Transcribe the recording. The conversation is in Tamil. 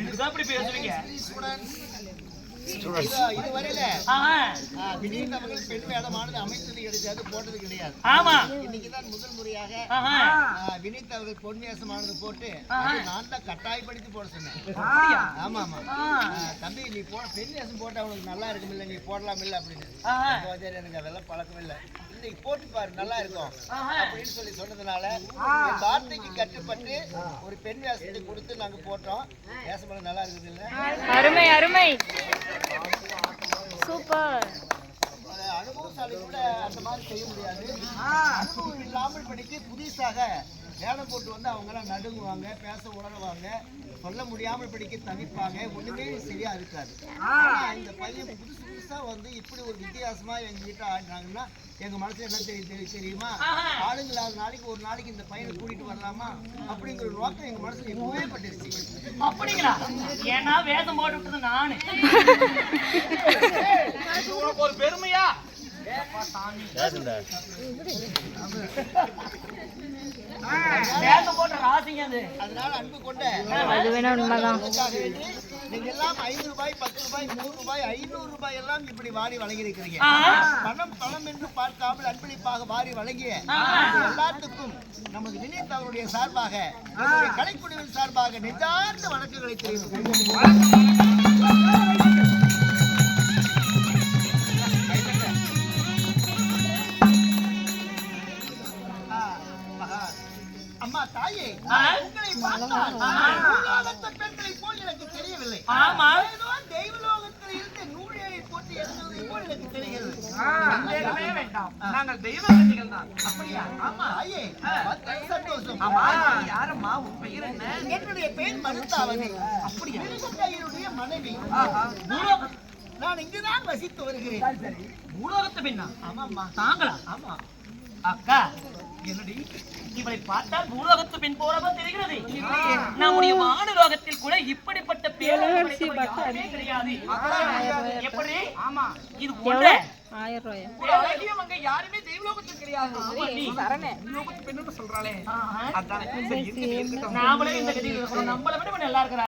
இதுதான் இப்படி பேசுவீங்க? பெண் வேடமானது அமைத்தது கிடையாது போட்டது கிடையாது ஆமா. இன்னைக்குதான் முதல் முறையாக வினீத் அவர்கள் பொன் வேஷமானது போட்டு நான் தான் கட்டாயப்படுத்தி போட சொன்னேன் ஆமா ஆமா தம்பி நீ போ பெண் வேஷம் போட்டா அவனுக்கு நல்லா இருக்கும் இல்ல நீ போடலாம் இல்ல அப்படின்னு எனக்கு அதெல்லாம் பழக்கம் இல்ல இன்னைக்கு போட்டு பாரு நல்லா இருக்கும். அப்படின்னு சொல்லி சொன்னதுனால வார்த்தைக்கு கட்டுப்பட்டு ஒரு பெண் வேஷத்தை கொடுத்து நாங்க போட்டோம் வேஷமெல்லாம் நல்லா இருக்குது இல்ல அருமை அருமை சூப்பர் அது அனுபவசாலி கூட மாதிரி செய்ய முடியாது. அனுபவம் இல்லாமல் படித்து புதுசாக வேடம் போட்டு வந்து அவங்க எல்லாம் நடுங்குவாங்க பேச உணருவாங்க சொல்ல முடியாமல் படிக்க தவிப்பாங்க. ஒண்ணுமே சரியா இருக்காது. ஆனா இந்த பையன் புதுசு புதுசா வந்து இப்படி ஒரு வித்தியாசமா எங்க வீட்டை ஆடினாங்கன்னா எங்க மனசுல என்ன தெரியும் தெரியும்? ஆளுங்களாத நாளைக்கு ஒரு நாளைக்கு இந்த பையனை கூட்டிட்டு வரலாமா? அப்படிங்கிற நோக்கம் எங்க மனசுல எப்பவே பட்டுருச்சு. அப்படிங்களா? ஏன்னா வேதம் போட்டு விட்டது நானு ஒரு பெருமையா? அது அதனால அன்பு கொண்ட அது வேணா உண்மைதான். அதற்காக வேண்டி நீங்க எல்லாம் ஐந்து ரூபாய் பத்து ரூபாய் நூறு ரூபாய் ஐநூறு ரூபாய் எல்லாம் இப்படி வாரி வழங்கியிருக்கிறீங்க. பணம் பணம் என்று பார்க்காமல் அன்பளிப்பாக வாரி வழங்கிய எல்லாத்துக்கும் நமது வினீத் அவருடைய சார்பாக கலைக்குழுவின் சார்பாக நெஞ்சார்ந்த வணக்கங்களை தெரிவித்துக் அம்மா தாயே? உங்களை பார்த்தால் பெண்களைப் போல் எனக்கு தெரியவில்லை. ஆமா. ஏதோ தெய்வலோகத்தில் இருந்து நூலியை போட்டு எடுத்ததை போல் எனக்கு தெரிகிறது. சந்தேகமே வேண்டாம். நாங்கள் தெய்வ கன்னிகள் தான். அப்படியா? ஆமா ஐயே பத்து சந்தோஷம். ஆமா யாரம்மா? உன் பெயர் என்ன? என்னுடைய பெயர் மருந்தாவதி அப்படியா? கையினுடைய மனைவி. நான் இங்குதான் வசித்து வருகிறேன். பூலோகத்து பெண்ணா? ஆமாம்மா. தாங்களா? ஆமா. அக்கா என்னடி? இவளை பார்த்தால் பூலோகத்து பெண் போலவா தெரிகிறது? நம்முடைய வானுலோகத்தில் கூட இப்படிப்பட்ட பேரழகு கிடையாது. எப்படி? ஆமா. இது போன்ற ஆயிரம் ரூபாயா? யாருமே தெய்வலோகத்தில் கிடையாது. நீ. தெய்வலோகத்து பெண்ணுன்னு சொல்றாளே. நாமளே இந்த நம்மளை விட நல்லா இருக்கிறான்.